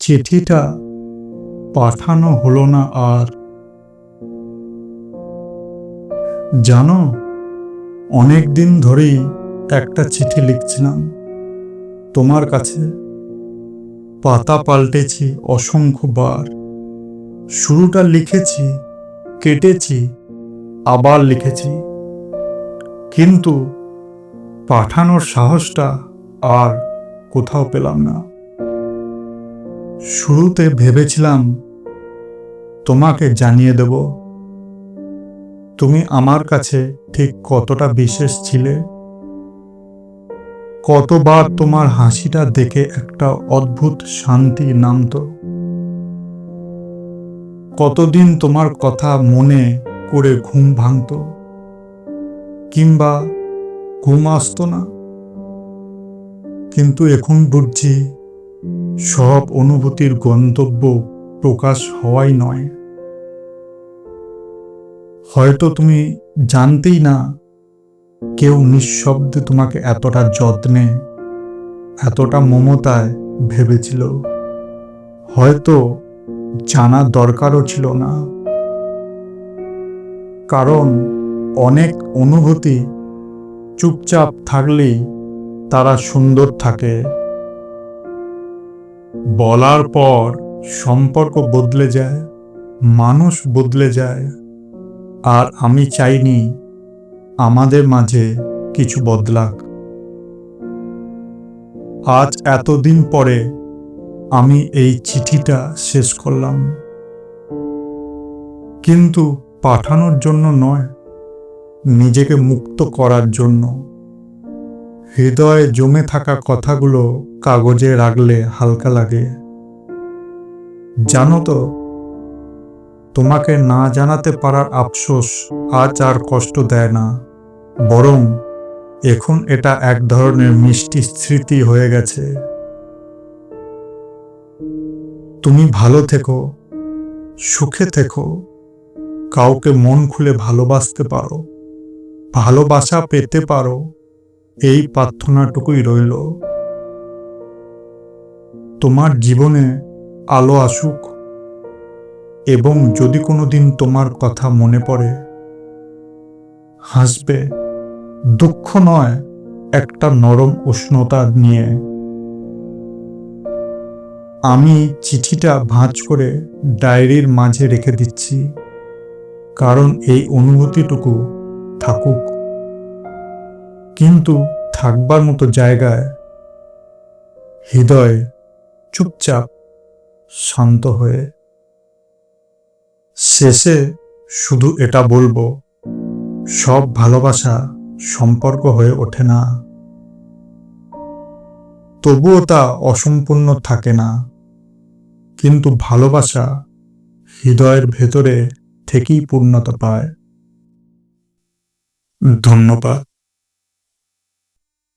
চিঠিটা পাঠানো হলো না আর। জানো, অনেক দিন ধরেই একটা চিঠি লিখছিলাম। তোমার কাছে পাতা পাল্টেছি অসংখ্যবার। শুরুটা লিখেছি, কেটেছি, আবার লিখেছি। কিন্তু পাঠানোর সাহসটা আর কোথাও পেলাম না। শুরুতে ভেবেছিলাম, তোমাকে জানিয়ে দেব। তুমি আমার কাছে ঠিক কতটা বিশেষ ছিলে? কতবার তোমার হাসিটা দেখে একটা অদ্ভুত শান্তি নামতো। কতদিন তোমার কথা মনে করে ঘুম ভাঙতো, কিংবা ঘুম আসতো না? কিন্তু এখন বুঝছি সব অনুভূতির গন্তব্য প্রকাশ হওয়াই নয়। হয়তো তুমি জানতেই না, কেউ নিঃশব্দে তোমাকে এতটা যত্নে, এতটা মমতায় ভেবেছিল। হয়তো জানার দরকারও ছিল না। কারণ অনেক অনুভূতি চুপচাপ থাকলেই তারা সুন্দর থাকে। বলার পর সম্পর্ক বদলে যায়, মানুষ বদলে যায়। আর আমি চাইনি আমাদের মাঝে কিছু বদলাক। আজ এতদিন পরে আমি এই চিঠিটা শেষ করলাম। কিন্তু পাঠানোর জন্য নয়, নিজেকে মুক্ত করার জন্য। হৃদয়ে জমে থাকা কথাগুলো কাগজে রাখলে হালকা লাগে। জানো তো, তোমাকে না জানাতে পারার আফসোস আজ আর কষ্ট দেয় না। বরং এখন এটা এক ধরনের মিষ্টি স্মৃতি হয়ে গেছে। তুমি ভালো থেকো, সুখে থেকো, কাউকে মন খুলে ভালোবাসতে পারো, ভালোবাসা পেতে পারো। এই প্রার্থনাটুকুই রইল। তোমার জীবনে আলো আসুক এবং যদি কোনো দিন তোমার কথা মনে পড়ে, হাসবে, দুঃখ নয়, একটা নরম উষ্ণতা নিয়ে। আমি চিঠিটা ভাঁজ করে ডায়েরির মাঝে রেখে দিচ্ছি, কারণ এই অনুভূতিটুকু থাকুক। কিন্তু থাকবার মতো জায়গায় হৃদয় চুপচাপ শান্ত হয়ে। শেষে শুধু এটা বলব, সব ভালোবাসা সম্পর্ক হয়ে ওঠে না। তবুও তা অসম্পূর্ণ থাকে না, কিন্তু ভালোবাসা হৃদয়ের ভেতরে থেকেই পূর্ণতা পায়। ধন্যবাদ।